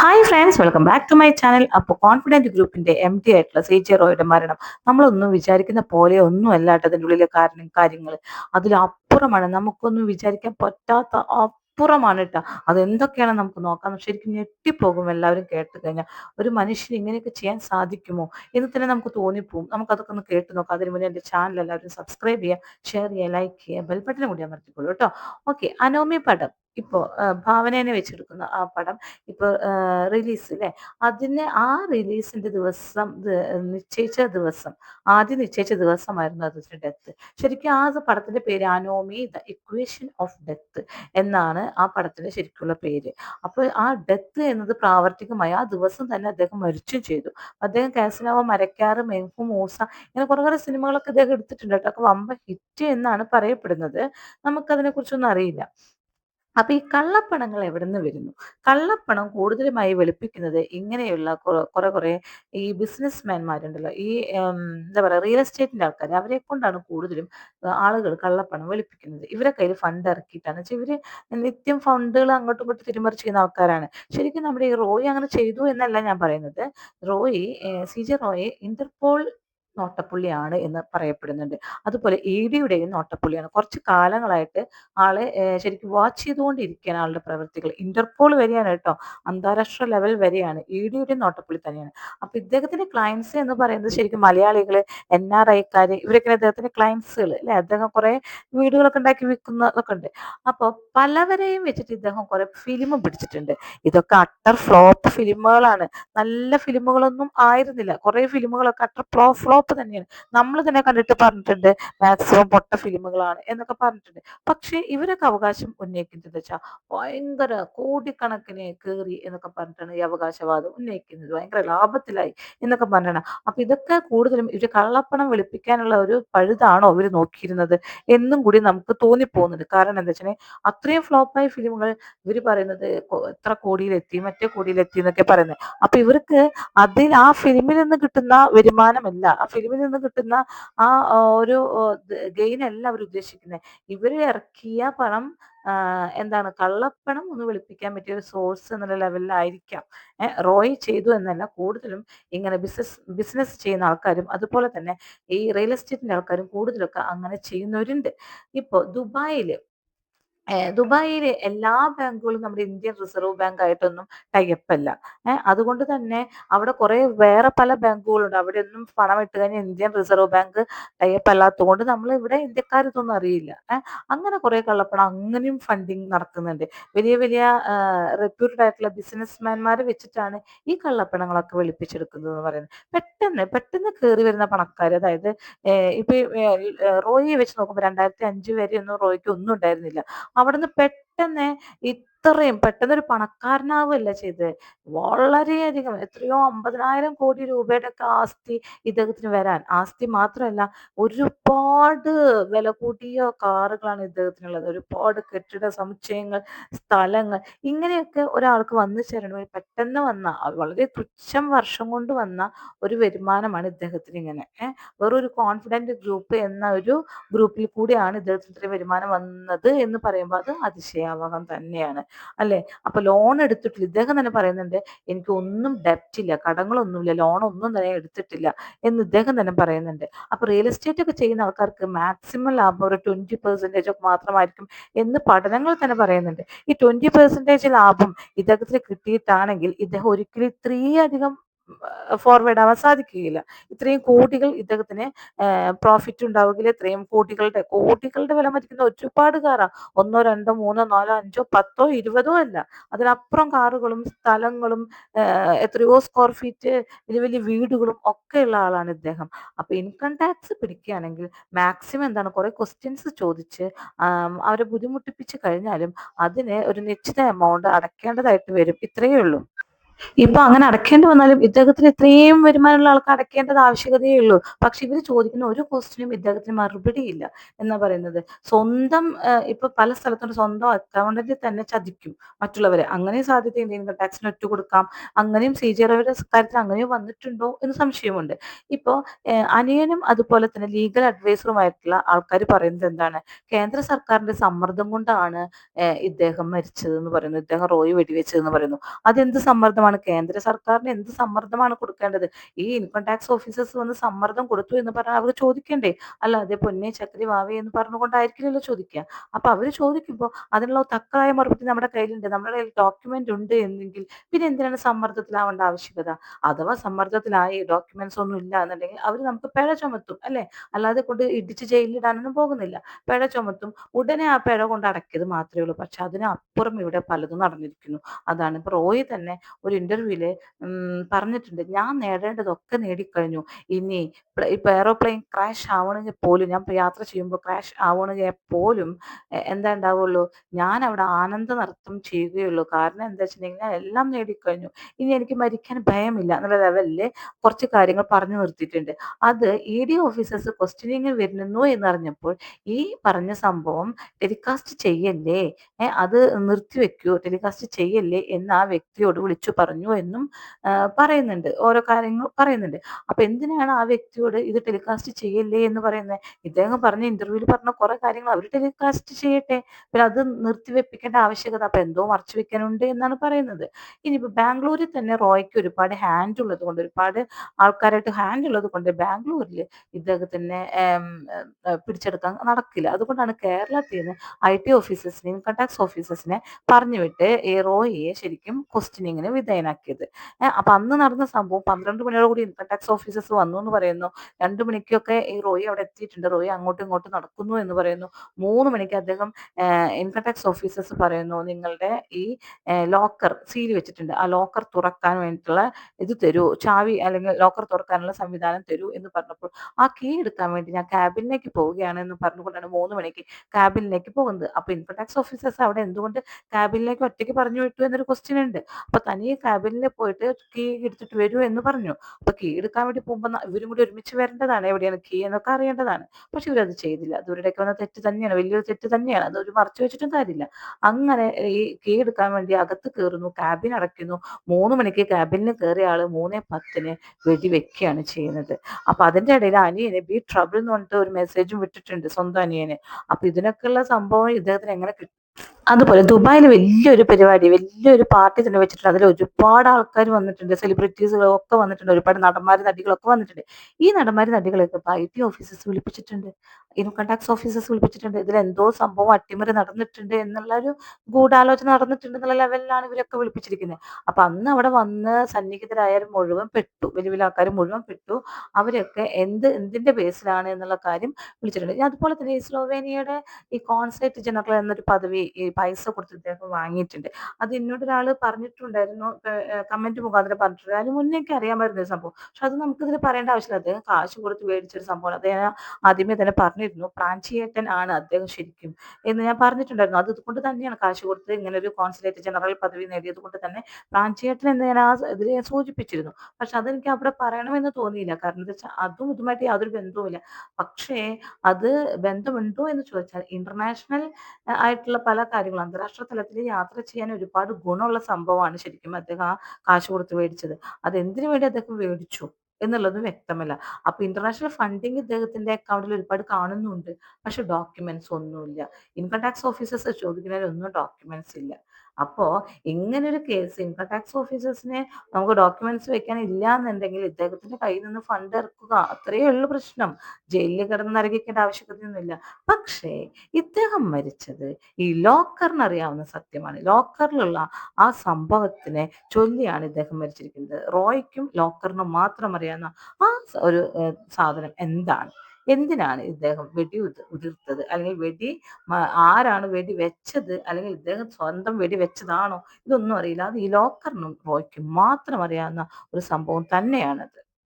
Hi friends welcome back to my channel അപ്പോൾ confident ഗ്രൂപ്പിന്റെ M D ആയിട്ടുള്ള C J റോയുടെ മരണം. നമ്മളൊന്നും വിചാരിക്കുന്ന പോലെ ഒന്നും അല്ല അതിന്റെ ഉള്ളിലെ കാരണം കാര്യങ്ങൾ. അതിലപ്പുറമാണ്. നമുക്കൊന്നും വിചാരിക്കാൻ പറ്റാത്ത അപ്പുറമാണ് കേട്ടോ. അതെന്തൊക്കെയാണ് നമുക്ക് നോക്കാം. ശരിക്കും ഞെട്ടിപ്പോകും എല്ലാവരും കേട്ട് കഴിഞ്ഞാൽ. ഒരു മനുഷ്യന് ഇങ്ങനെയൊക്കെ ചെയ്യാൻ സാധിക്കുമോ എന്ന് തന്നെ നമുക്ക് തോന്നിപ്പോവും നമുക്കതൊക്കെ ഒന്ന് കേട്ട് നോക്കാം. അതിന് മുന്നേ എന്റെ ചാനൽ എല്ലാവരും സബ്സ്ക്രൈബ് ചെയ്യുക ഷെയർ ചെയ്യുക ലൈക്ക് ചെയ്യുക ബെൽബട്ടനും കൂടി അമർത്തിക്കോളൂ കേട്ടോ. ഓക്കെ അനോമി പടം. ഇപ്പോൾ ഭാവനേനെ വെച്ചെടുക്കുന്ന ആ പടം ഇപ്പോൾ റിലീസ് അല്ലേ അതിനെ ആ റിലീസിന്റെ ദിവസം നിശ്ചയിച്ച ദിവസം ആദ്യം നിശ്ചയിച്ച ദിവസമായിരുന്നു അതിന്റെ ഡെത്ത്. ശരിക്കും ആ പടത്തിന്റെ പേര് anomie the equation of death എന്നാണ് ആ പടത്തിന്റെ ശരിക്കുള്ള പേര്. അപ്പോൾ ആ ഡെത്ത് എന്നത് പ്രാവർത്തികമായി ആ ദിവസം തന്നെ അദ്ദേഹം മരിച്ചും ചെയ്തു. അദ്ദേഹം കാസനാവ മരക്കാറ് മെഹു മൂസ ഇങ്ങനെ കുറെ കുറെ സിനിമകളൊക്കെ അദ്ദേഹം എടുത്തിട്ടുണ്ട് കേട്ടോ. വമ്പ ഹിറ്റ് എന്നാണ് പറയപ്പെടുന്നത്. നമുക്കതിനെ കുറിച്ചൊന്നും അറിയില്ല. അപ്പൊ ഈ കള്ളപ്പണങ്ങൾ എവിടെ നിന്ന് വരുന്നു? കള്ളപ്പണം കൂടുതലുമായി വെളുപ്പിക്കുന്നത് ഇങ്ങനെയുള്ള കുറെ കുറെ ഈ ബിസിനസ് മാൻമാരുണ്ടല്ലോ ഈ എന്താ പറയുക റിയൽ എസ്റ്റേറ്റിന്റെ ആൾക്കാർ അവരെ കൊണ്ടാണ് കൂടുതലും ആളുകൾ കള്ളപ്പണം വെളുപ്പിക്കുന്നത്. ഇവരെ കയ്യിൽ ഫണ്ട് ഇറക്കിയിട്ടാണ്. വെച്ചാൽ ഇവർ നിത്യം ഫണ്ടുകൾ അങ്ങോട്ടും ഇങ്ങോട്ടും തിരുമറി ചെയ്യുന്ന ആൾക്കാരാണ്. ശരിക്കും നമ്മുടെ ഈ റോയി അങ്ങനെ ചെയ്തു എന്നല്ല ഞാൻ പറയുന്നത്. Roy C J Roy Interpol നോട്ടപ്പുള്ളിയാണ് എന്ന് പറയപ്പെടുന്നുണ്ട്. അതുപോലെ ഇ ഡിയുടെയും നോട്ടപ്പുള്ളിയാണ്. കുറച്ച് കാലങ്ങളായിട്ട് ആളെ ശരിക്കും വാച്ച് ചെയ്തുകൊണ്ടിരിക്കുകയാണ് ആളുടെ പ്രവൃത്തികൾ ഇന്റർപോൾ വരെയാണ് കേട്ടോ. അന്താരാഷ്ട്ര ലെവൽ വരെയാണ്. ഇ ഡിയുടെയും നോട്ടപ്പുള്ളി തന്നെയാണ്. അപ്പൊ ഇദ്ദേഹത്തിന്റെ ക്ലയൻസ് എന്ന് പറയുന്നത് ശരിക്കും മലയാളികൾ എൻ ആർ ഐക്കാർ ഇവരൊക്കെ അദ്ദേഹത്തിന്റെ ക്ലയൻസുകൾ അല്ലെ? അദ്ദേഹം കുറെ വീടുകളൊക്കെ ഉണ്ടാക്കി വിൽക്കുന്നതൊക്കെ ഉണ്ട്. അപ്പോൾ പലവരെയും വെച്ചിട്ട് ഇദ്ദേഹം കുറെ ഫിലിം പിടിച്ചിട്ടുണ്ട്. ഇതൊക്കെ അട്ടർ ഫ്ലോപ്പ് ഫിലിമുകളാണ് നല്ല ഫിലിമുകളൊന്നും ആയിരുന്നില്ല. കുറെ ഫിലിമുകളൊക്കെ അട്ടർ ഫ്ലോ ഫ്ലോപ്പ് ഫ്ലോപ്പ് തന്നെയാണ്. നമ്മൾ തന്നെ കണ്ടിട്ട് പറഞ്ഞിട്ടുണ്ട് മാക്സിമം പൊട്ട ഫിലിമുകളാണ് എന്നൊക്കെ പറഞ്ഞിട്ടുണ്ട്. പക്ഷേ ഇവരൊക്കെ അവകാശം ഉന്നയിക്കുന്നത് വെച്ചാൽ ഭയങ്കര കോടിക്കണക്കിന് കയറി എന്നൊക്കെ പറഞ്ഞിട്ടാണ് ഈ അവകാശവാദം ഉന്നയിക്കുന്നത്. ഭയങ്കര ലാഭത്തിലായി എന്നൊക്കെ പറഞ്ഞിട്ടാണ്. അപ്പൊ ഇതൊക്കെ കൂടുതലും ഇവർ കള്ളപ്പണം വെളുപ്പിക്കാനുള്ള ഒരു പഴുതാണോ ഇവർ നോക്കിയിരുന്നത് എന്നും കൂടി നമുക്ക് തോന്നിപ്പോകുന്നുണ്ട്. കാരണം എന്താ വെച്ചാൽ അത്രയും ഫ്ലോപ്പായ ഫിലിമുകൾ ഇവർ പറയുന്നത് എത്ര കോടിയിലെത്തി മറ്റേ കോടിയിലെത്തി എന്നൊക്കെ പറയുന്നത്. അപ്പൊ ഇവർക്ക് അതിൽ ആ ഫിലിമിൽ നിന്ന് കിട്ടുന്ന വരുമാനമല്ല ആ ഫിലിമിൽ നിന്ന് കിട്ടുന്ന ആ ഒരു ഗെയിൻ അല്ല അവർ ഉദ്ദേശിക്കുന്നത് ഇവർ ഇറക്കിയ പണം എന്താണ് കള്ളപ്പണം ഒന്ന് വിളിപ്പിക്കാൻ പറ്റിയ ഒരു സോഴ്സ് എന്നുള്ള ലെവലിലായിരിക്കാം റോയ് ചെയ്തു എന്നല്ല കൂടുതലും ഇങ്ങനെ ബിസിനസ് ബിസിനസ് ചെയ്യുന്ന ആൾക്കാരും അതുപോലെ തന്നെ ഈ റിയൽ എസ്റ്റേറ്റിന്റെ ആൾക്കാരും കൂടുതലൊക്കെ അങ്ങനെ ചെയ്യുന്നവരുണ്ട്. ഇപ്പോൾ ദുബായിൽ ദുബായിലെ എല്ലാ ബാങ്കുകളും നമ്മുടെ ഇന്ത്യൻ റിസർവ് ബാങ്ക് ആയിട്ടൊന്നും ടൈപ്പ് അല്ല അതുകൊണ്ട് തന്നെ അവിടെ കുറെ വേറെ പല ബാങ്കുകളുണ്ട്. അവിടെ ഒന്നും പണം ഇട്ട് കഴിഞ്ഞാൽ ഇന്ത്യൻ റിസർവ് ബാങ്ക് ടൈപ്പ് അല്ലാത്തതുകൊണ്ട് നമ്മൾ ഇവിടെ ഇന്ത്യക്കാർ ഇതൊന്നും അറിയില്ല അങ്ങനെ കുറെ കള്ളപ്പണം അങ്ങനെയും ഫണ്ടിങ് നടക്കുന്നുണ്ട്. വലിയ വലിയ റെപ്യൂട്ടഡ് ആയിട്ടുള്ള ബിസിനസ്മാൻമാരെ വെച്ചിട്ടാണ് ഈ കള്ളപ്പണങ്ങളൊക്കെ വെളുപ്പിച്ചെടുക്കുന്നത് എന്ന് പറയുന്നത്. പെട്ടെന്ന് പെട്ടെന്ന് കയറി വരുന്ന പണക്കാർ അതായത് ഇപ്പൊ റോയിയെ വെച്ച് നോക്കുമ്പോൾ രണ്ടായിരത്തി അഞ്ച് വരെ ഒന്നും റോയ്ക്ക് ഒന്നും ഉണ്ടായിരുന്നില്ല. അവിടുന്ന് പെട്ടെന്ന് ഇത്രയും പെട്ടെന്ന് ഒരു പണക്കാരനാവുകയല്ല ചെയ്തത്. വളരെയധികം എത്രയോ അമ്പതിനായിരം കോടി രൂപയുടെ ഒക്കെ ആസ്തി ഇദ്ദേഹത്തിന് വരാൻ. ആസ്തി മാത്രമല്ല ഒരുപാട് വില കൂട്ടിയ കാറുകളാണ് ഇദ്ദേഹത്തിനുള്ളത്. ഒരുപാട് കെട്ടിട സമുച്ചയങ്ങൾ സ്ഥലങ്ങൾ ഇങ്ങനെയൊക്കെ ഒരാൾക്ക് വന്നു ചേരണമെങ്കിൽ പെട്ടെന്ന് വന്ന വളരെ തുച്ഛം വർഷം കൊണ്ട് വന്ന ഒരു വരുമാനമാണ് ഇദ്ദേഹത്തിന് ഇങ്ങനെ വെറൊരു കോൺഫിഡന്റ് ഗ്രൂപ്പ് എന്ന ഒരു ഗ്രൂപ്പിൽ കൂടിയാണ് ഇദ്ദേഹത്തിന് ഇത്രയും വരുമാനം വന്നത് എന്ന് പറയുമ്പോൾ അത് അതിശയാവകം തന്നെയാണ്. അല്ലേ? അപ്പൊ ലോൺ എടുത്തിട്ടില്ല. ഇദ്ദേഹം തന്നെ പറയുന്നുണ്ട് എനിക്ക് ഒന്നും ഡെപ്റ്റ് ഇല്ല കടങ്ങളൊന്നുമില്ല ലോൺ ഒന്നും തന്നെ എടുത്തിട്ടില്ല എന്ന് ഇദ്ദേഹം തന്നെ പറയുന്നുണ്ട്. അപ്പൊ റിയൽ എസ്റ്റേറ്റ് ഒക്കെ ചെയ്യുന്ന ആൾക്കാർക്ക് മാക്സിമം ലാഭം ഒരു ട്വന്റി പെർസെന്റേജ് ഒക്കെ മാത്രമായിരിക്കും എന്ന് പഠനങ്ങൾ തന്നെ പറയുന്നുണ്ട്. ഈ ട്വന്റി പെർസെന്റേജ് ലാഭം ഇദ്ദേഹത്തിന് കിട്ടിയിട്ടാണെങ്കിൽ ഇദ്ദേഹം ഒരിക്കലും ഇത്രയും അധികം ഫോർവേഡ് ആവാൻ സാധിക്കുകയില്ല. ഇത്രയും കോടികൾ ഇദ്ദേഹത്തിന് പ്രോഫിറ്റ് ഉണ്ടാവുകയില്ല. ഇത്രയും കോടികളുടെ കോടികളുടെ വില മതിക്കുന്ന ഒരുപാട് കാറാ ഒന്നോ രണ്ടോ മൂന്നോ നാലോ അഞ്ചോ പത്തോ ഇരുപതോ അല്ല. അതിനപ്പുറം കാറുകളും സ്ഥലങ്ങളും എത്രയോ സ്ക്വയർ ഫീറ്റ് വലിയ വലിയ വീടുകളും ഒക്കെ ഉള്ള ആളാണ് ഇദ്ദേഹം. അപ്പൊ ഇൻകം ടാക്സ് പിടിക്കുകയാണെങ്കിൽ മാക്സിമം എന്താണ്? കുറെ ക്വസ്റ്റ്യൻസ് ചോദിച്ച് അവരെ ബുദ്ധിമുട്ടിപ്പിച്ച് കഴിഞ്ഞാലും അതിന് ഒരു നിശ്ചിത എമൗണ്ട് അടയ്ക്കേണ്ടതായിട്ട് വരും. ഇത്രയേ ഉള്ളൂ. ഇപ്പൊ അങ്ങനെ അടക്കേണ്ടി വന്നാലും ഇദ്ദേഹത്തിന് ഇത്രയും വരുമാനമുള്ള ആൾക്ക് അടക്കേണ്ടത് ആവശ്യകതയേ ഉള്ളൂ. പക്ഷെ ഇവർ ചോദിക്കുന്ന ഒരു ക്വസ്റ്റിനും ഇദ്ദേഹത്തിന് മറുപടി ഇല്ല എന്നാ പറയുന്നത്. സ്വന്തം ഇപ്പൊ പല സ്ഥലത്തും സ്വന്തം അക്കൗണ്ടിൽ തന്നെ ചതിക്കും മറ്റുള്ളവരെ. അങ്ങനെ സാധ്യത എന്തെങ്കിലും ടാക്സിന് ഒറ്റ കൊടുക്കാം. അങ്ങനെയും സി ജി റവയുടെ കാര്യത്തിൽ അങ്ങനെയും വന്നിട്ടുണ്ടോ എന്ന് സംശയമുണ്ട്. ഇപ്പോ അനിയനും അതുപോലെ തന്നെ ലീഗൽ അഡ്വൈസറുമായിട്ടുള്ള ആൾക്കാർ പറയുന്നത് എന്താണ്? കേന്ദ്ര സർക്കാരിന്റെ സമ്മർദ്ദം കൊണ്ടാണ് ഇദ്ദേഹം മരിച്ചത് എന്ന് പറയുന്നു. ഇദ്ദേഹം റോയ് വെടിവെച്ചതെന്ന് പറയുന്നു. അതെന്ത് സമ്മർദ്ദം സമ്മർദ്ദമാണ്. കേന്ദ്ര സർക്കാരിന് എന്ത് സമ്മർദ്ദമാണ് കൊടുക്കേണ്ടത്? ഈ ഇൻകം ടാക്സ് ഓഫീസേഴ്സ് വന്ന് സമ്മർദ്ദം കൊടുത്തു എന്ന് പറഞ്ഞാൽ അവർ ചോദിക്കണ്ടേ? അല്ലാതെ പൊന്നെ ചക്കരി വാവി എന്ന് പറഞ്ഞുകൊണ്ടായിരിക്കില്ലല്ലോ ചോദിക്കുക അപ്പൊ അവർ ചോദിക്കുമ്പോൾ അതിനുള്ള തക്കതായ മറുപടി നമ്മുടെ കയ്യിലുണ്ട്. നമ്മുടെ കയ്യിൽ ഡോക്യുമെന്റ് ഉണ്ട് എന്നെങ്കിൽ പിന്നെ എന്തിനാണ് സമ്മർദ്ദത്തിലാവേണ്ട ആവശ്യകത? അഥവാ സമ്മർദ്ദത്തിലായി ഡോക്യുമെന്റ്സ് ഒന്നും ഇല്ല എന്നുണ്ടെങ്കിൽ അവർ നമുക്ക് പിഴ ചുമത്തും അല്ലെ? അല്ലാതെ കൊണ്ട് ഇടിച്ച് ജയിലിലിടാനൊന്നും പോകുന്നില്ല. പിഴ ചുമത്തും ഉടനെ ആ പിഴ കൊണ്ട് അടക്കിയത് മാത്രമേ ഉള്ളൂ. പക്ഷെ അതിനപ്പുറം ഇവിടെ പലതും നടന്നിരിക്കുന്നു. അതാണ് ഇപ്പൊ റോയി തന്നെ ഒരു ഇന്റർവ്യൂൽ പറഞ്ഞിട്ടുണ്ട്. ഞാൻ നേടേണ്ടതൊക്കെ നേടിക്കഴിഞ്ഞു. ഇനി ഇപ്പൊ എയറോപ്ലെയിൻ ക്രാഷ് ആവണമെങ്കിൽ പോലും ഞാൻ യാത്ര ചെയ്യുമ്പോൾ ക്രാഷ് ആവണമെങ്കിൽ പോലും എന്താ ഉണ്ടാവുള്ളൂ ഞാൻ അവിടെ ആനന്ദ നൃത്തം ചെയ്യുകയുള്ളൂ. കാരണം എന്താ വെച്ചിട്ടുണ്ടെങ്കിൽ ഞാൻ എല്ലാം നേടിക്കഴിഞ്ഞു. ഇനി എനിക്ക് മരിക്കാൻ ഭയമില്ല എന്നുള്ള ലെവലിൽ കുറച്ച് കാര്യങ്ങൾ പറഞ്ഞു നിർത്തിയിട്ടുണ്ട്. അത് ഇ ഡി ഓഫീസേഴ്സ് ക്വസ്റ്റ്യനിങ് വരുന്നു എന്നറിഞ്ഞപ്പോൾ ഈ പറഞ്ഞ സംഭവം ടെലികാസ്റ്റ് ചെയ്യല്ലേ? അത് നിർത്തിവെക്കൂ. ടെലികാസ്റ്റ് ചെയ്യല്ലേ എന്ന് ആ വ്യക്തിയോട് വിളിച്ചു പറഞ്ഞു എന്നും പറയുന്നുണ്ട്. ഓരോ കാര്യങ്ങൾ പറയുന്നുണ്ട്. അപ്പൊ എന്തിനാണ് ആ വ്യക്തിയോട് ഇത് ടെലികാസ്റ്റ് ചെയ്യല്ലേ എന്ന് പറയുന്നത്? ഇദ്ദേഹം പറഞ്ഞ ഇന്റർവ്യൂവിൽ പറഞ്ഞ കുറെ കാര്യങ്ങൾ അവർ ടെലികാസ്റ്റ് ചെയ്യട്ടെ. പിന്നെ അത് നിർത്തിവെപ്പിക്കേണ്ട ആവശ്യകത അപ്പൊ എന്തോ മറച്ചു വെക്കാനുണ്ട് എന്നാണ് പറയുന്നത്. ഇനിയിപ്പോ ബാംഗ്ലൂരിൽ തന്നെ റോയ്ക്ക് ഒരുപാട് ഹാൻഡ് ഉള്ളത് കൊണ്ട് ഒരുപാട് ആൾക്കാരായിട്ട് ഹാൻഡ് ഉള്ളത് കൊണ്ട് ബാംഗ്ലൂരിൽ ഇദ്ദേഹത്തിനെ പിടിച്ചെടുക്കാൻ നടക്കില്ല. അതുകൊണ്ടാണ് കേരളത്തിൽ നിന്ന് ഐ ടി ഓഫീസേഴ്സിനെ ഇൻകം ടാക്സ് ഓഫീസേഴ്സിനെ പറഞ്ഞു വിട്ട് ഈ റോയിയെ ശരിക്കും ക്വസ്റ്റ്യനിങ്ങിന് വിധേയനാക്കിയത് അപ്പൊ അന്ന് നടന്ന സംഭവം പന്ത്രണ്ട് മണിയോട് കൂടി ഇൻകം ടാക്സ് ഓഫീസേഴ്സ് വന്നു എന്ന് പറയുന്നു. രണ്ടു മണിക്കൊക്കെ ഈ റോയി അവിടെ എത്തിയിട്ടുണ്ട്. റോയി അങ്ങോട്ടും ഇങ്ങോട്ടും നടക്കുന്നു എന്ന് പറയുന്നു. മൂന്ന് മണിക്ക് അദ്ദേഹം ഇൻകം ടാക്സ് ഓഫീസേഴ്സ് പറയുന്നു നിങ്ങളുടെ ഈ ലോക്കർ സീൽ വെച്ചിട്ടുണ്ട്. ആ ലോക്കർ തുറക്കാൻ വേണ്ടിയിട്ടുള്ള ഇത് തരൂ. ചാവി അല്ലെങ്കിൽ ലോക്കർ തുറക്കാനുള്ള സംവിധാനം തരൂ എന്ന് പറഞ്ഞപ്പോൾ ആ കീ എടുക്കാൻ വേണ്ടി ഞാൻ ക്യാബിനിലേക്ക് പോവുകയാണ് എന്ന് പറഞ്ഞുകൊണ്ടാണ് മൂന്ന് മണിക്ക് ക്യാബിനിലേക്ക് പോകുന്നത്. അപ്പൊ ഇൻകം ടാക്സ് ഓഫീസേഴ്സ് അവിടെ എന്തുകൊണ്ട് ക്യാബിനിലേക്ക് ഒറ്റയ്ക്ക് പറഞ്ഞു വിട്ടു എന്നൊരു ക്വസ്റ്റ്യൻ ഉണ്ട്. അപ്പൊ തനിയെ ക്യാബിനിൽ പോയിട്ട് കീ എടുത്തിട്ട് വരൂ എന്ന് പറഞ്ഞു. അപ്പൊ കീ എടുക്കാൻ വേണ്ടി പോകുമ്പോൾ ഇവരും കൂടി ഒരുമിച്ച് വരേണ്ടതാണ്. എവിടെയാണ് കീ എന്നൊക്കെ അറിയേണ്ടതാണ്. പക്ഷെ ഇവരത് ചെയ്തില്ല. ഇവരുടെയൊക്കെ വന്ന തെറ്റ് തന്നെയാണ്. വലിയൊരു തെറ്റ് തന്നെയാണ്. അത് ഒരു മറച്ചു വെച്ചിട്ടും കാര്യമില്ല. അങ്ങനെ ഈ കീ എടുക്കാൻ വേണ്ടി അകത്ത് കയറുന്നു ക്യാബിൻ അടയ്ക്കുന്നു. മൂന്ന് മണിക്ക് ക്യാബിനിൽ കയറിയ ആൾ മൂന്നേ പത്തിന് വെടിവെക്കുകയാണ് ചെയ്യുന്നത്. അപ്പൊ അതിന്റെ ഇടയിൽ അനിയനെ ബി ട്രബിൾ എന്ന് പറഞ്ഞിട്ട് ഒരു മെസ്സേജും വിട്ടിട്ടുണ്ട് സ്വന്തം അനിയനെ. അപ്പൊ ഇതിനൊക്കെയുള്ള സംഭവം ഇദ്ദേഹത്തിന് എങ്ങനെ അതുപോലെ ദുബായിൽ വലിയൊരു പരിപാടി വലിയൊരു പാർട്ടി തന്നെ വെച്ചിട്ടുണ്ട്. അതിൽ ഒരുപാട് ആൾക്കാർ വന്നിട്ടുണ്ട്. സെലിബ്രിറ്റീസുകളും ഒക്കെ വന്നിട്ടുണ്ട്. ഒരുപാട് നടന്മാർ നടികളൊക്കെ വന്നിട്ടുണ്ട്. ഈ നടന്മാർ നടികളൊക്കെ ഐ ടി ഓഫീസസ് വിളിപ്പിച്ചിട്ടുണ്ട്. ഇൻകം ടാക്സ് ഓഫീസസ് വിളിപ്പിച്ചിട്ടുണ്ട്. ഇതിൽ എന്തോ സംഭവം അട്ടിമറി നടന്നിട്ടുണ്ട് എന്നുള്ള ഒരു ഗൂഢാലോചന നടന്നിട്ടുണ്ട് എന്നുള്ള ലെവലിലാണ് ഇവരൊക്കെ വിളിപ്പിച്ചിരിക്കുന്നത് അപ്പൊ അന്ന് അവിടെ വന്ന് സന്നിഹിതരായാലും മുഴുവൻ പെട്ടു. വലിയ വലിയ ആൾക്കാർ മുഴുവൻ പെട്ടു. അവരൊക്കെ എന്ത് എന്തിന്റെ ബേസിലാണ് എന്നുള്ള കാര്യം വിളിച്ചിട്ടുണ്ട്. അതുപോലെ തന്നെ ഈ സ്ലോവേനിയയുടെ ഈ കോൺസേറ്റ് ജനറൽ എന്നൊരു പദവി ഈ പൈസ കൊടുത്ത് ഇദ്ദേഹം വാങ്ങിയിട്ടുണ്ട്. അത് എന്നോട് ഒരാൾ പറഞ്ഞിട്ടുണ്ടായിരുന്നു കമന്റ് മുഖാന്തരം പറഞ്ഞിട്ടുണ്ട്. അതിന് മുന്നേക്ക് അറിയാമായിരുന്നു ഈ സംഭവം. പക്ഷെ അത് നമുക്കിതിൽ പറയേണ്ട ആവശ്യമില്ല. അദ്ദേഹം കാശ് കൊടുത്ത് മേടിച്ചൊരു സംഭവം അദ്ദേഹം ആദ്യമേ തന്നെ പറഞ്ഞിരുന്നു പ്രാഞ്ചിയേട്ടൻ ആണ് അദ്ദേഹം ശരിക്കും എന്ന് ഞാൻ പറഞ്ഞിട്ടുണ്ടായിരുന്നു. അത് ഇതുകൊണ്ട് തന്നെയാണ് കാശ് കൊടുത്ത് ഇങ്ങനെ ഒരു കോൺസുലേറ്റ് ജനറൽ പദവി നേടിയത് കൊണ്ട് തന്നെ പ്രാഞ്ചിയേട്ടൻ എന്ന് ഞാൻ ആ ഇതിൽ സൂചിപ്പിച്ചിരുന്നു. പക്ഷെ അതെനിക്ക് അവിടെ പറയണമെന്ന് തോന്നിയില്ല. കാരണം എന്താ വെച്ചാൽ അതും ഇതുമായിട്ട് യാതൊരു ബന്ധവുമില്ല. പക്ഷേ അത് ബന്ധമുണ്ടോ എന്ന് ചോദിച്ചാൽ ഇന്റർനാഷണൽ ആയിട്ടുള്ള പല കാര്യങ്ങളും. അന്താരാഷ്ട്ര തലത്തിൽ യാത്ര ചെയ്യാൻ ഒരുപാട് ഗുണമുള്ള സംഭവമാണ് ശരിക്കും അദ്ദേഹം ആ കാശ് കൊടുത്ത് മേടിച്ചത്. അത് എന്തിനു വേണ്ടി അദ്ദേഹം മേടിച്ചു എന്നുള്ളത് വ്യക്തമല്ല. അപ്പൊ ഇന്റർനാഷണൽ ഫണ്ടിങ് ഇദ്ദേഹത്തിന്റെ അക്കൗണ്ടിൽ ഒരുപാട് കാണുന്നുണ്ട്. പക്ഷെ ഡോക്യുമെന്റ്സ് ഒന്നുമില്ല. ഇൻകം ടാക്സ് ഓഫീസേഴ്സ് ചോദിക്കുന്നതിൽ ഒന്നും ഡോക്യുമെന്റ്സ് ഇല്ല. അപ്പോ ഇങ്ങനൊരു കേസ് ഇൻകം ടാക്സ് ഓഫീസേഴ്സിനെ നമുക്ക് ഡോക്യുമെന്റ്സ് വെക്കാൻ ഇല്ല എന്നുണ്ടെങ്കിൽ ഇദ്ദേഹത്തിന്റെ കയ്യിൽ നിന്ന് ഫണ്ട് ഇറക്കുക അത്രയേ ഉള്ളൂ പ്രശ്നം. ജയിലിൽ കിടന്ന് നരകിക്കേണ്ട ആവശ്യകതയൊന്നുമില്ല. പക്ഷേ ഇദ്ദേഹം മരിച്ചത് ഈ ലോക്കറിന് അറിയാവുന്ന സത്യമാണ്. ലോക്കറിലുള്ള ആ സംഭവത്തിനെ ചൊല്ലിയാണ് ഇദ്ദേഹം മരിച്ചിരിക്കുന്നത്. റോയ്ക്കും ലോക്കറിനും മാത്രം അറിയാവുന്ന ആ ഒരു സാധനം എന്താണ്? എന്തിനാണ് ഇദ്ദേഹം വെടി ഉതിർത്തത്? അല്ലെങ്കിൽ വെടി ആരാണ് വെടി വെച്ചത്? അല്ലെങ്കിൽ ഇദ്ദേഹം സ്വന്തം വെടി വെച്ചതാണോ? ഇതൊന്നും അറിയില്ല. അത് ഈ ലോക്കറിനും റോയ്ക്കും മാത്രം അറിയാവുന്ന ഒരു സംഭവം തന്നെയാണത്.